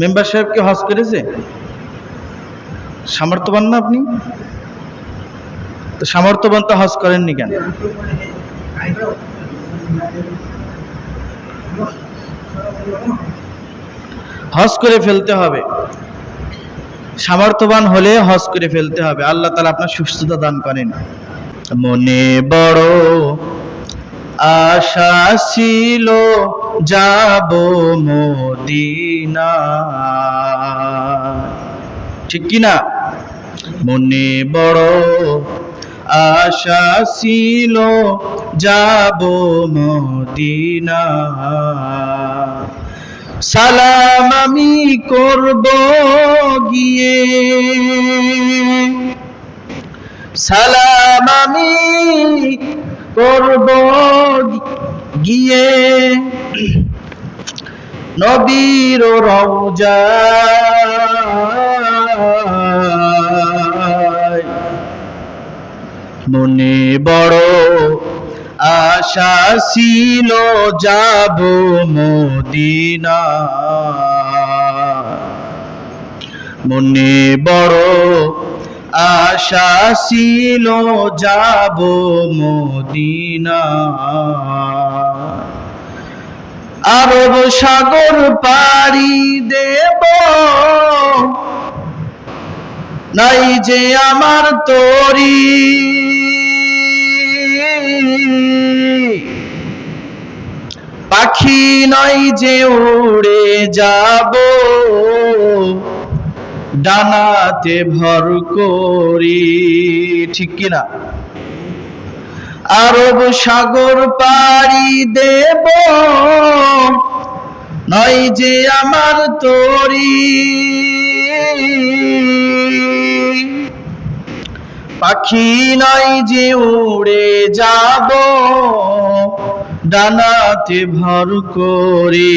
Member সাহেব কি হজ করেছে? সামর্থ্যবান না আপনি? তো সামর্থ্যবান তো হজ করেননি কেন? হজ করে ফেলতে হবে। সামর্থ্যবান হলে হজ করে ফেলতে হবে। আল্লাহ তালা আপনার সুস্থতা দান করেন। মনে বড় আশা ছিল যাব মদিনা ঠিক কি না মনে বড় আশা ছিল যাব মদিনা সালাম আমি করব গিয়ে। সালাম আমি করব গিয়ে নবীর মনে বড় আশা ছিল যাব মদিনা। মনে বড় আশা ছিল যাব মদিনা। আরব সাগর পাড়ি দেব। নাই যে আমার তরি। পাখি নয় যে উড়ে যাব। ডানাতে ভর করি, ঠিক কিনা? আরব সাগর পাড়ি দেব, নয় যে আমার তরি। পাখি নয় যে উড়ে যাব, ডানাতে ভর করি।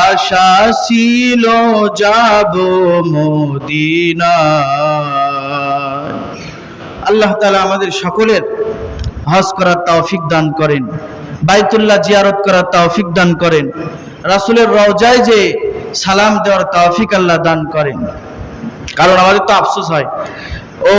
আশা যাব মদিনায় আল্লাহ তাআলা আমাদের সকলের হজ করার তৌফিক দান করেন, বাইতুল্লাহ জিয়ারত করার তৌফিক দান করেন, রাসূলের রওজায় যে সালাম দেওয়ার তৌফিক আল্লাহ দান করেন। কারণ আমাদের তো আফসোস হয়। ও